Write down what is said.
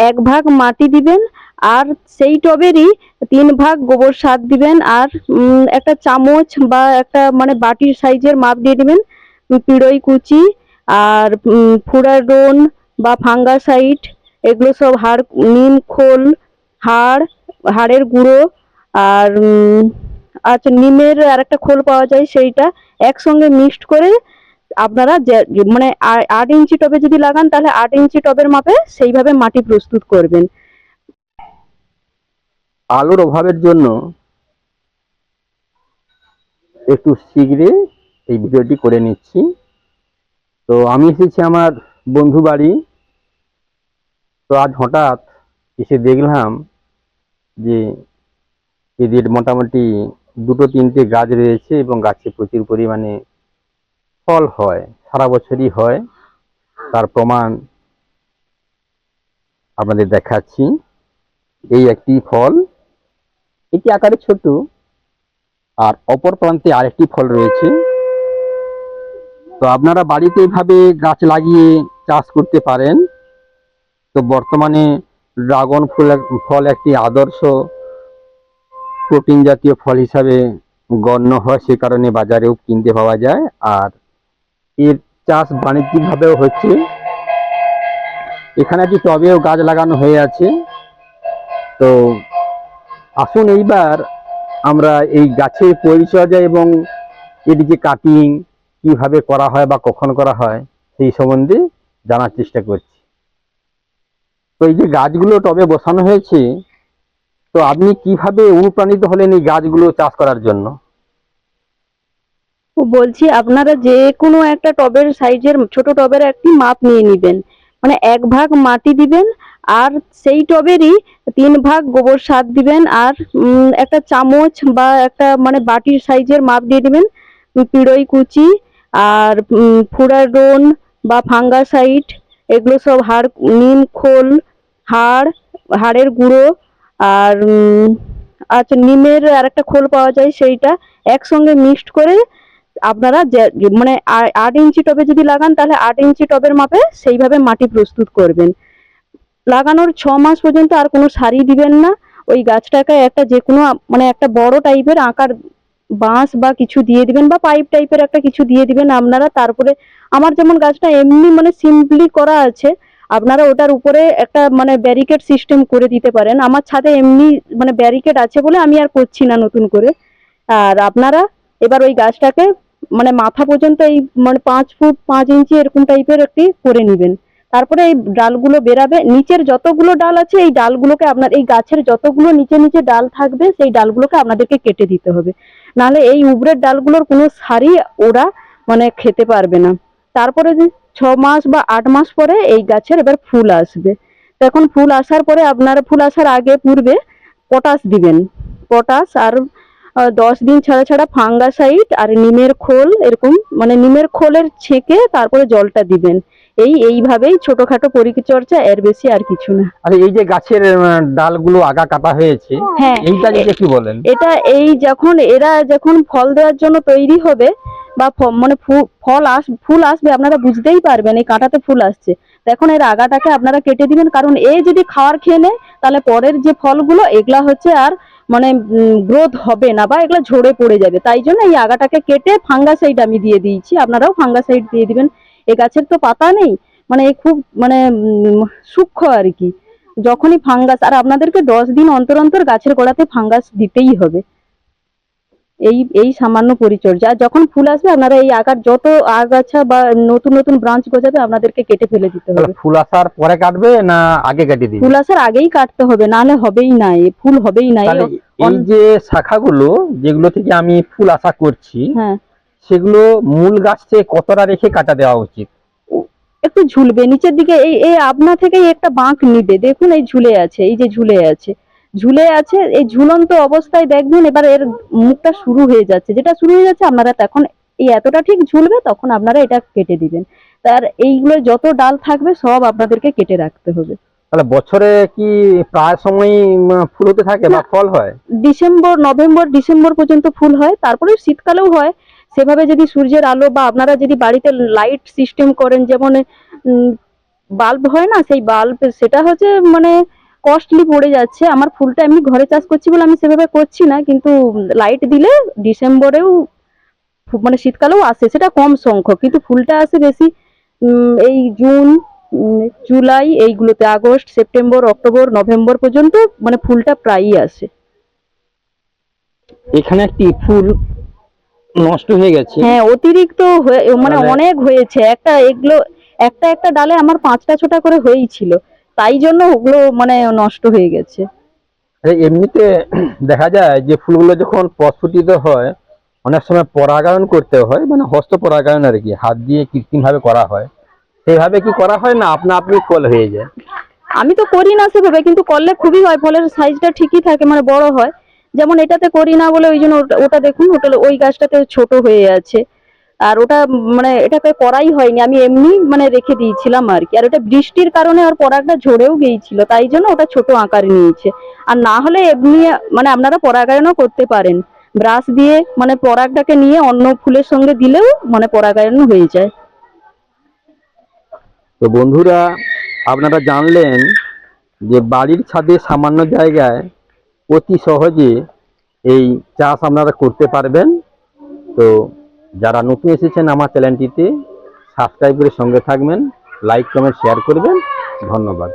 এক ভাগ মাটি দিবেন আর সেই টবেরই তিন ভাগ গোবর সার দিবেন আর একটা চামচ বা একটা মানে বাটির সাইজের মাপ দিয়ে দিবেন পিড়ই কুচি আর উম, ফুরাডোন বা ফাঙ্গাসাইড এগুলো সব হাড় নিম খোল হাড় হাড়ের গুঁড়ো আর আচ্ছা নিমের আর একটা খোল পাওয়া যায় সেইটা একসঙ্গে মিক্সড করে আপনারা মানে আট ইঞ্চি টবে যদি লাগান, তাহলে আট ইঞ্চি টবের মাপে সেইভাবে মাটি প্রস্তুত করবেন। আলোর অভাবের জন্য একটু শীঘ্রই এই ভিডিওটি করে নিচ্ছি। তো আমি এসেছি আমার বন্ধু বাড়ি। তো আজ হঠাৎ এসে দেখলাম যে এদের মোটামুটি দুটো তিনটে গাছ রয়েছে এবং গাছে প্রচুর পরিমাণে ফল হয়, সারা বছরই হয়, তার প্রমাণ আপনাদের দেখাচ্ছি। এই একটি ফল এটি আকারে ছোট, আর অপর প্রান্তে আরেকটি ফল রয়েছে। তো আপনারা বাড়িতে এভাবে গাছ লাগিয়ে চাষ করতে পারেন। তো বর্তমানে ড্রাগন ফুল ফল একটি আদর্শ প্রোটিন জাতীয় ফল হিসাবে গণ্য হয়, সে কারণে বাজারেও কিনতে পাওয়া যায়। আর এর চাষ বাণিজ্যিকভাবেও হচ্ছে। এখানে একটি টবেও গাছ লাগানো হয়ে আছে। তো আসুন এইবার আমরা এই গাছের পরিচর্যা এবং এটিকে কাটিং কীভাবে করা হয় বা কখন করা হয় সেই সম্বন্ধে জানার চেষ্টা করছি। তো এই যে গাছগুলো টবে বসানো হয়েছে, তো আপনি কীভাবে অনুপ্রাণিত হলেন এই গাছগুলো চাষ করার জন্য? বলছি, আপনারা যে কোনো একটা টবের সাইজের, ছোট টবের একটি মাপ নিয়ে নেবেন। মানে এক ভাগ মাটি দিবেন, আর সেই টবেরই তিন ভাগ গোবর সার দিবেন, আর একটা চামচ বা একটা মানে বাটির সাইজের মাপ দিয়ে দিবেন পিড়ই কুচি, আর ফুরাডোন বা ফাঙ্গাসাইড এগুলো সব হাড়, নিম, খোল, হাড়, হাড়ের গুঁড়ো, আর আচ্ছা নিমের আর একটা খোল পাওয়া যায় সেইটা একসঙ্গে মিক্সড করে আপনারা মানে আট ইঞ্চি টবে যদি লাগান, তাহলে আট ইঞ্চি টবের মাপে সেইভাবে মাটি প্রস্তুত করবেন। লাগানোর ছ মাস পর্যন্ত আর কোনো সারি দিবেন না। ওই গাছটাকে একটা যে কোনো মানে একটা বড় টাইপের আকার বাঁশ বা কিছু দিয়ে দিবেন বা পাইপ টাইপের একটা কিছু দিয়ে দিবেন আপনারা। তারপরে আমার যেমন গাছটা এমনি মানে সিম্পলি করা আছে, আপনারা ওটার উপরে একটা মানে ব্যারিকেড সিস্টেম করে দিতে পারেন। আমার ছাদে এমনি মানে ব্যারিকেড আছে বলে আমি আর করছি না নতুন করে। আর আপনারা এবার ওই গাছটাকে মানে মাথা পর্যন্ত এই মানে পাঁচ ফুট পাঁচ ইঞ্চি এরকম টাইপের একটি করে নেবেন। তারপরে এই ডালগুলো বেরাবে। নিচের যতগুলো ডাল আছে, এই ডালগুলোকে আপনার, এই গাছের যতগুলো নিচে নিচে ডাল থাকবে, সেই ডালগুলোকে আপনাদেরকে কেটে দিতে হবে। নাহলে এই উবরের ডালগুলোর কোনো সারই ওরা মানে খেতে পারবে না। তারপরে ছ মাস বা আট মাস পরে এই গাছের এবার ফুল আসবে। তো এখন ফুল আসার পরে আপনারা, ফুল আসার আগে পূর্বে পটাশ দিবেন। পটাশ আর দশ দিন ছাড়া ছাড়া ফাঙ্গাসাইড আর নিমের খোল এরকম মানে নিমের খোলের ছেঁকে তারপরে জলটা দিবেন। এই এইভাবেই ছোটখাটো পরিচর্যা এর বেশি আর কিছু না। আর এই যে গাছের ডালগুলো আগা কাটা হয়েছে হ্যাঁ। এইটা কি বলেন। এটা এই যখন এরা যখন ফল দেওয়ার জন্য তৈরি হবে বা মানে ফল আস, ফুল আসবে আপনারা বুঝতেই পারবেন, এই কাঁটাতে ফুল আসছে। তখন এর আগাটাকে আপনারা কেটে দিবেন, কারণ এ যদি খাওয়ার খেয়ে নেয়, তাহলে পরের যে ফলগুলো, এগুলা হচ্ছে আর মানে গ্রোথ হবে না বা এগুলো ঝরে পড়ে যাবে। তাই জন্য এই আগাটাকে কেটে ফাঙ্গাসাইড আমি দিয়ে দিয়েছি। আপনারাও ফাঙ্গাসাইড দিয়ে দিবেন। এ গাছের তো পাতা নেই মানে খুব মানে সূক্ষ্ম আর কি। যখনই ফাঙ্গাস আর আপনাদেরকে দশ দিন অন্তর অন্তর গাছের গোড়াতে ফাঙ্গাস দিতেই হবে। এই এই সামান্য পরিচর্যা। আর যখন ফুল আসবে আপনারা এই আগার যত আগাছা বা নতুন নতুন ব্রাঞ্চ গজাবে আপনাদেরকে কেটে ফেলে দিতে হবে। ফুল আসার পরে কাটবে না আগে কেটে দিবে? ফুল আসার আগেই কাটতে হবে নাহলে হবেই না এ ফুল হবেই না এই যে শাখাগুলো যেগুলো থেকে আমি ফুল আশা করছি হ্যাঁ। সেগুলো মূল গাছ থেকে কতটা রেখে কাটা দেওয়া উচিত? একটু ঝুলবে নিচের দিকে এই এই আপনা থেকেই একটা বাঁক নিবে দেখুন এই ঝুলে আছে এই যে ঝুলে আছে। ঝুলে আছে এই ঝুলন্ত অবস্থায় দেখবেন এবার এর মুখটা শুরু হয়ে যাচ্ছে। যেটা শুরু হয়ে যাচ্ছে আপনারা তখন এই এতটা ঠিক ঝুলবে তখন আপনারা এটা কেটে দিবেন। তার এইগুলো যত ডাল থাকবে সব আপনাদেরকে কেটে রাখতে হবে। তাহলে বছরে কি প্রায় সময় ফুল হতে থাকে বা ফল হয়? ডিসেম্বর নভেম্বর ডিসেম্বর পর্যন্ত ফুল হয় তারপরে শীতকালেও হয়। সেভাবে যদি সূর্যের আলো বা আপনারা যদি বাড়িতে লাইট সিস্টেম করেন যেমন বাল্ব হয় না সেই বাল্ব সেটা হচ্ছে মানে কস্টলি পড়ে যাচ্ছে। আমার ফুলটা এমনি ঘরে চাষ করছি বলে আমি সেভাবে করছি না কিন্তু লাইট দিলে ডিসেম্বরেও মানে শীতকালেও আসে সেটা কম সংখ্যক। কিন্তু ফুলটা আসে বেশি এই জুন জুলাই এইগুলোতে আগস্ট সেপ্টেম্বর অক্টোবর নভেম্বর পর্যন্ত মানে ফুলটা প্রায়ই আসে। এখানে একটি ফুল নষ্ট হয়ে গেছে। হ্যাঁ অতিরিক্ত মানে অনেক হয়েছে। একটা এগুলো একটা একটা ডালে আমার পাঁচটা ছটা করে হয়েই ছিল। তাই জন্য ওগুলো মানে নষ্ট হয়ে গেছে। এমনিতে দেখা যায় যে ফুলগুলো যখন প্রস্ফুটিত হয় অনেক সময় পরাগায়ন করতে হয় মানে হস্ত পরাগায়ন আর কি হাত দিয়ে কৃত্রিম ভাবে করা হয়। সেইভাবে কি করা হয় না? আপনা আপনি কল হয়ে যায়। আমি তো করি না সেভাবে কিন্তু করলে খুবই হয় ফলের সাইজটা ঠিকই থাকে মানে বড় হয়। যেমন এটাতে করি না বলে ওই জন্য ওটা- ওটা দেখুন ওটা ওই গাছটাতে ছোট হয়ে আছে। আর ওটা মানে এটাকে করাই হয়নি, আমি এমনি মানে রেখে দিয়েছিলাম আর কি। আর ওটা বৃষ্টির কারণে আর পরাগটা ঝরেও গিয়েছিল, তাই জন্য ওটা ছোট আকার নিয়েছে। আর না হলে এমনি মানে আপনারা পরাগায়নও করতে পারেন। ব্রাশ দিয়ে মানে পরাগটাকে নিয়ে অন্য ফুলের সঙ্গে দিলেও মানে পরাগায়ন হয়ে যায়। তো বন্ধুরা, আপনারা জানলেন যে বাড়ির ছাদে সামান্য জায়গায় অতি সহজে এই চাষ আপনারা করতে পারবেন। তো যারা নতুন এসেছেন আমার চ্যানেলটিতে সাবস্ক্রাইবের করে সঙ্গে থাকবেন লাইক কমেন্ট শেয়ার করবেন। ধন্যবাদ।